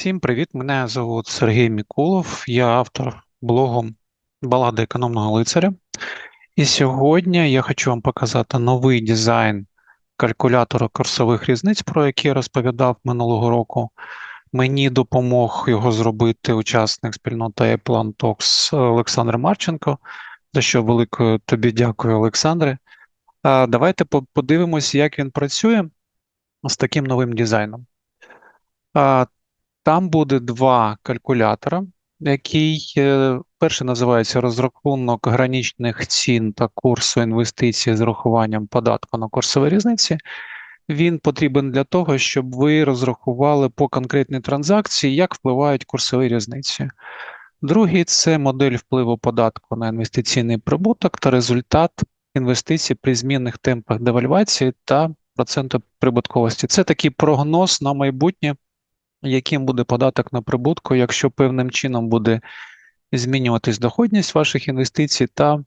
Всім привіт! Мене звуть Сергій Мікулов, я автор блогу Балади економного лицаря. І сьогодні я хочу вам показати новий дизайн калькулятора курсових різниць, про який я розповідав минулого року. Мені допомог його зробити учасник спільноти Apple Talks Олександр Марченко, за що великою тобі дякую, Олександре. Давайте подивимось, як він працює з таким новим дизайном. Там буде два калькулятора, який е, перший називається розрахунок граничних цін та курсу інвестицій з урахуванням податку на курсові різниці. Він потрібен для того, щоб ви розрахували по конкретній транзакції, як впливають курсові різниці. Другий це модель впливу податку на інвестиційний прибуток та результат інвестицій при змінних темпах девальвації та проценту прибутковості. Це такий прогноз на майбутнє яким буде податок на прибутку, якщо певним чином буде змінюватись доходність ваших інвестицій та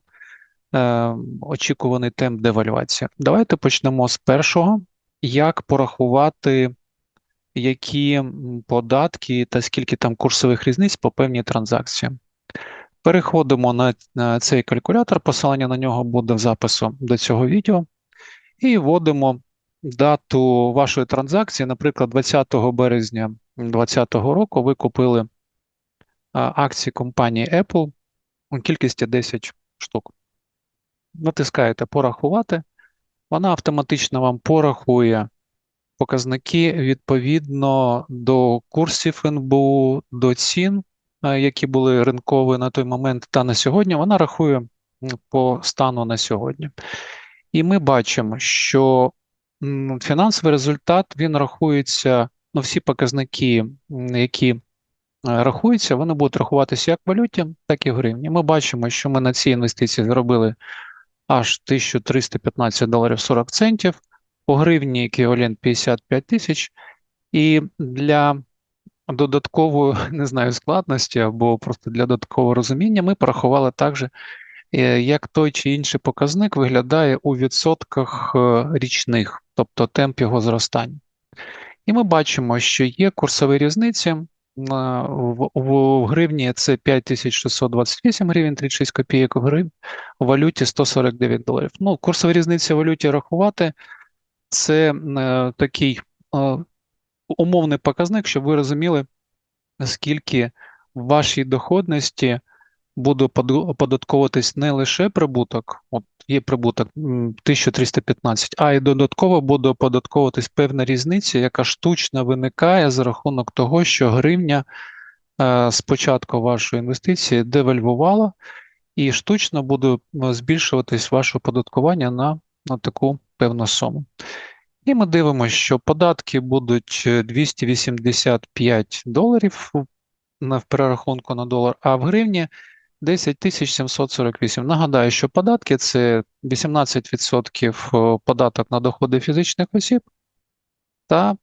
е, очікуваний темп девальвації. Давайте почнемо з першого, як порахувати, які податки та скільки там курсових різниць по певній транзакції. Переходимо на, цей калькулятор, посилання на нього буде в запису до цього відео, і вводимо дату вашої транзакції, наприклад, 20 березня 2020 року ви купили акції компанії Apple у кількості 10 штук. Натискаєте Порахувати, вона автоматично вам порахує показники відповідно до курсів НБУ, до цін, які були ринкові на той момент та на сьогодні. Вона рахує по стану на сьогодні. І ми бачимо, що фінансовий результат він рахується ну, всі показники, які е, рахуються, вони будуть рахуватися як в валюті, так і в гривні. Ми бачимо, що ми на ці інвестиції заробили аж 1315 доларів 40 центів, по гривні еквівалент 55 тисяч. І для додаткової, не знаю, складності або просто для додаткового розуміння, ми порахували також, е, як той чи інший показник виглядає у відсотках е, річних, тобто темп його зростання. І ми бачимо, що є курсові різниці. В, в гривні це 5628 гривень 36 копійок, в гривні, у валюті 149 доларів. Ну, курсові різниці в валюті рахувати це е, такий е, умовний показник, щоб ви розуміли, скільки в вашій доходності буде оподатковуватись не лише прибуток, от є прибуток 1315, а й додатково буде оподатковуватись певна різниця, яка штучно виникає за рахунок того, що гривня е, з початку вашої інвестиції девальвувала, і штучно буде збільшуватись ваше оподаткування на, на таку певну суму. І ми дивимося, що податки будуть 285 доларів в перерахунку на долар, а в гривні 10 748. Нагадаю, що податки це 18% податок на доходи фізичних осіб та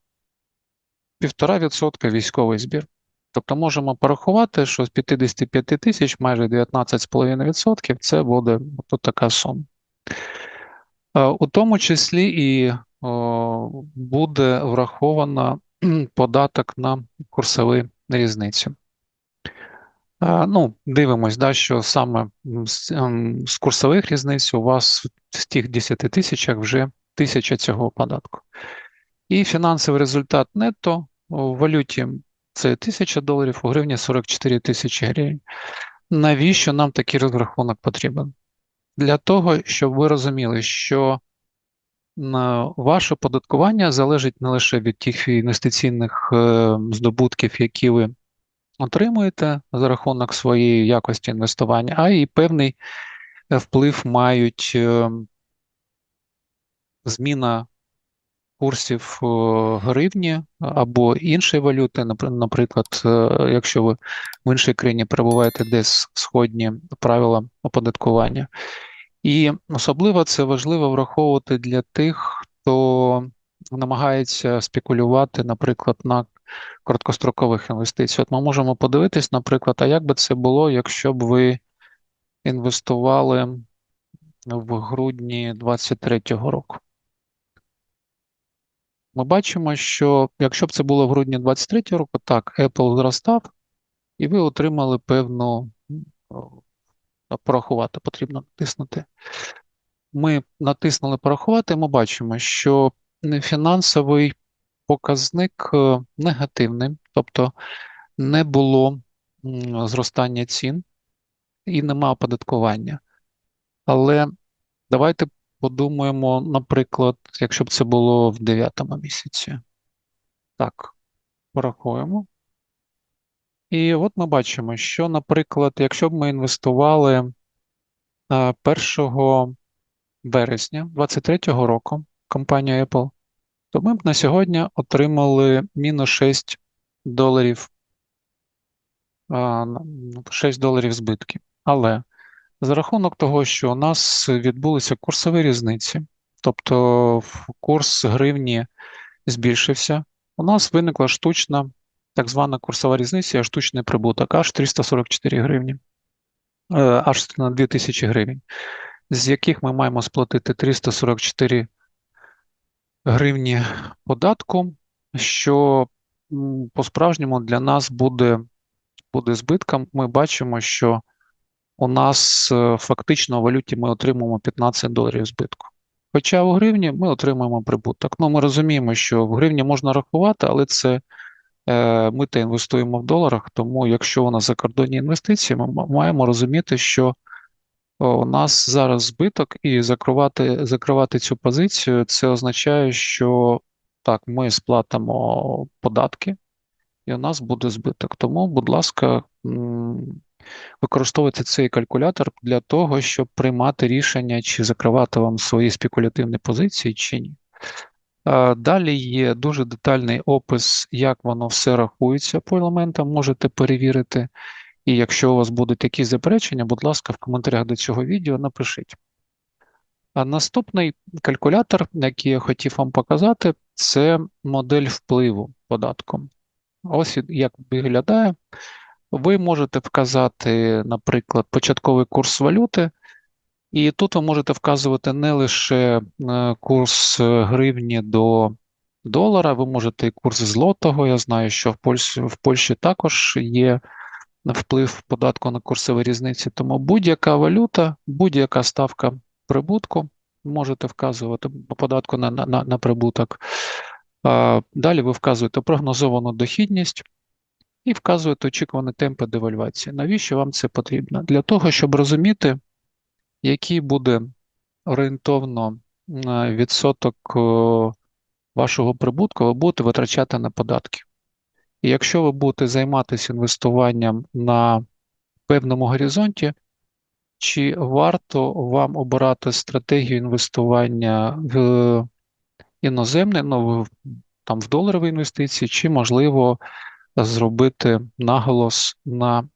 1,5% військовий збір. Тобто можемо порахувати, що з 55 тисяч майже 19,5% це буде от така сума. У тому числі і буде враховано податок на курсові різниці. Ну, дивимось, да, що саме з, ем, з курсових різниць у вас в тих 10 тисячах вже тисяча цього податку. І фінансовий результат нетто у валюті це 1000 доларів, у гривні 44 тисячі гривень. Навіщо нам такий розрахунок потрібен? Для того, щоб ви розуміли, що ваше податкування залежить не лише від тих інвестиційних е, здобутків, які ви отримуєте за рахунок своєї якості інвестування, а і певний е, вплив мають е, зміна курсів е, гривні або іншої валюти, наприклад, якщо ви в іншій країні перебуваєте десь сходні правила оподаткування. І особливо це важливо враховувати для тих, хто намагається спекулювати, наприклад, на короткострокових інвестицій. От ми можемо подивитись, наприклад, а як би це було, якщо б ви інвестували в грудні 2023 року? ми бачимо, що якщо б це було в грудні 23 року, так, Apple зростав, і ви отримали певну порахувати, потрібно натиснути. Ми натиснули порахувати, і ми бачимо, що фінансовий показник е, негативний, тобто не було зростання цін і нема оподаткування. Але давайте подумаємо, наприклад, якщо б це було в 9 місяці. Так, порахуємо. І от ми бачимо, що, наприклад, якщо б ми інвестували 1 березня 2023 року компанія Apple, то ми б на сьогодні отримали мінус 6 доларів 6 доларів збитки. Але за рахунок того, що у нас відбулися курсові різниці, тобто курс гривні збільшився, у нас виникла штучна, так звана курсова різниця, штучний прибуток, аж 344 гривні, е, аж на 2000 гривень, з яких ми маємо сплатити 344 гривні податку, що по-справжньому для нас буде буде збитком. Ми бачимо, що у нас е, фактично у валюті ми отримуємо 15 доларів збитку. Хоча у гривні ми отримуємо прибуток. Ну, Ми розуміємо, що в гривні можна рахувати, але це е, ми те інвестуємо в доларах, тому якщо у нас закордонні інвестиції, ми маємо розуміти, що у нас зараз збиток, і закривати, закривати цю позицію, це означає, що так, ми сплатимо податки, і у нас буде збиток. Тому, будь ласка, використовуйте цей калькулятор для того, щоб приймати рішення, чи закривати вам свої спекулятивні позиції, чи ні. Далі є дуже детальний опис, як воно все рахується по елементам, можете перевірити. І якщо у вас будуть якісь заперечення, будь ласка, в коментарях до цього відео напишіть. А наступний калькулятор, який я хотів вам показати, це модель впливу податком. Ось як виглядає. Ви можете вказати, наприклад, початковий курс валюти, і тут ви можете вказувати не лише е, курс гривні до долара, ви можете і курс злотого. Я знаю, що в Польщі, в Польщі також є вплив податку на курсові різниці, тому будь-яка валюта, будь-яка ставка прибутку можете вказувати податку на, на, на прибуток. Далі ви вказуєте прогнозовану дохідність і вказуєте очікувані темпи девальвації. Навіщо вам це потрібно? Для того, щоб розуміти, який буде орієнтовно відсоток вашого прибутку ви будете витрачати на податки. І якщо ви будете займатися інвестуванням на певному горизонті, чи варто вам обирати стратегію інвестування в іноземне, ну, там в доларові інвестиції, чи можливо зробити наголос на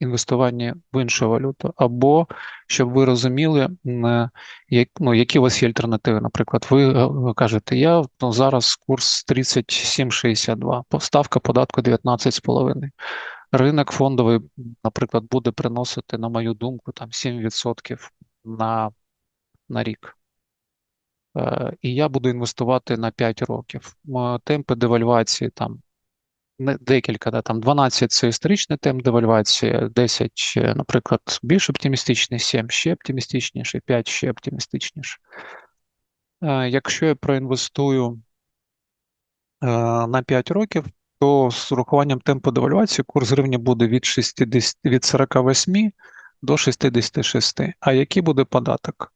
інвестування в іншу валюту, або щоб ви розуміли, як, ну, які у вас є альтернативи. Наприклад, ви, ви кажете, я ну, зараз курс 37,62, ставка податку 19,5. Ринок фондовий, наприклад, буде приносити, на мою думку, там 7% на, на рік. Е, і я буду інвестувати на 5 років. Темпи девальвації там декілька, да, там 12 це історичний темп девальвації, 10, наприклад, більш оптимістичний, 7 ще оптимістичніше, 5 ще оптимістичніше. Е, якщо я проінвестую е, на 5 років, то з урахуванням темпу девальвації курс гривні буде від 60, від 48 до 66. А який буде податок?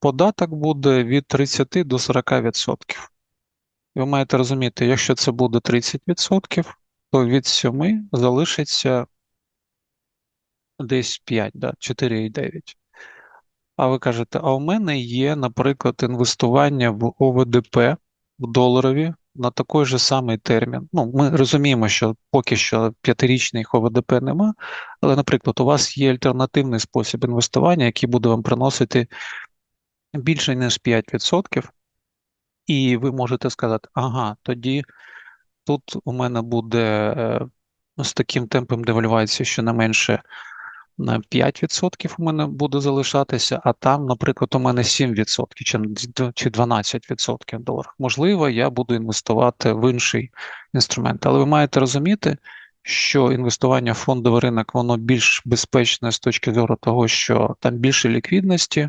Податок буде від 30 до 40%. Ви маєте розуміти, якщо це буде 30%, то від 7 залишиться десь 5, да, 4,9. А ви кажете, а у мене є, наприклад, інвестування в ОВДП в доларові на такий же самий термін. Ну, Ми розуміємо, що поки що п'ятирічних ОВДП нема, але, наприклад, у вас є альтернативний спосіб інвестування, який буде вам приносити більше, ніж 5%. І ви можете сказати, ага, тоді тут у мене буде е, з таким темпом девальвації, що не менше на 5% у мене буде залишатися, а там, наприклад, у мене 7% чи, чи 12% в доларах. Можливо, я буду інвестувати в інший інструмент. Але ви маєте розуміти, що інвестування в фондовий ринок воно більш безпечне з точки зору того, що там більше ліквідності.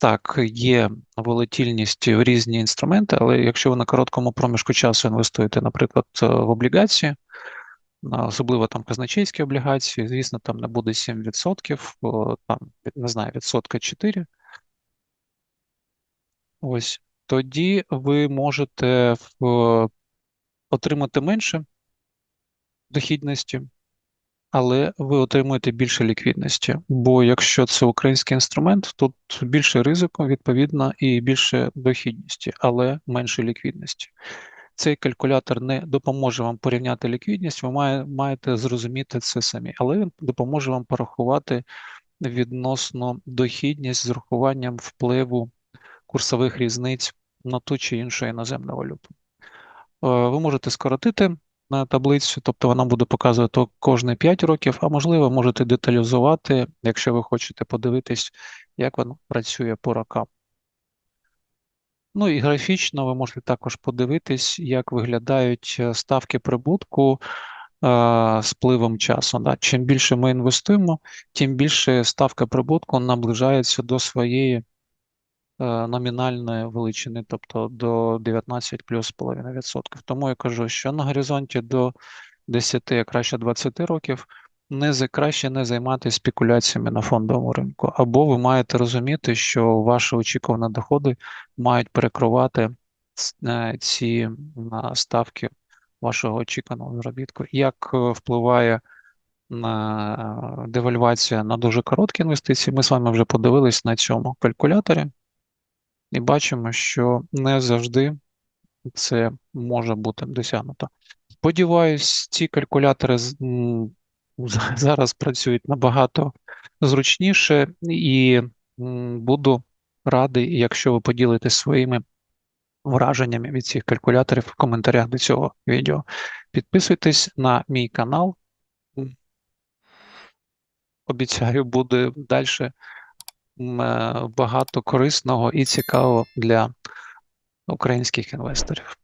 Так, є волатильність в різні інструменти, але якщо ви на короткому проміжку часу інвестуєте, наприклад, в облігації, особливо там казначейські облігації, звісно, там не буде 7%, там, не знаю, відсотка 4. Ось тоді ви можете отримати менше дохідності, але ви отримуєте більше ліквідності. Бо якщо це український інструмент, тут більше ризику, відповідно, і більше дохідності, але менше ліквідності. Цей калькулятор не допоможе вам порівняти ліквідність, ви має, маєте зрозуміти це самі, але він допоможе вам порахувати відносно дохідність з урахуванням впливу курсових різниць на ту чи іншу іноземну валюту. Е, ви можете скоротити на таблицю, тобто вона буде показувати кожні 5 років, а можливо, можете деталізувати, якщо ви хочете подивитись, як воно працює по рокам. Ну і графічно ви можете також подивитись, як виглядають е, ставки прибутку е, з пливом часу. Да? Чим більше ми інвестуємо, тим більше ставка прибутку наближається до своєї номінальної величини, тобто до 19 плюс половина відсотків. Тому я кажу, що на горизонті до 10, а краще 20 років не краще не займатися спекуляціями на фондовому ринку, або ви маєте розуміти, що ваші очікувані доходи мають перекривати е, ці ставки вашого очікуваного заробітку. Як е, впливає на девальвація на дуже короткі інвестиції? Ми з вами вже подивились на цьому калькуляторі і бачимо, що не завжди це може бути досягнуто. Сподіваюсь, ці калькулятори зараз працюють набагато зручніше, і буду радий, якщо ви поділитесь своїми враженнями від цих калькуляторів в коментарях до цього відео. Підписуйтесь на мій канал. Обіцяю, буде далі багато корисного і цікавого для українських інвесторів.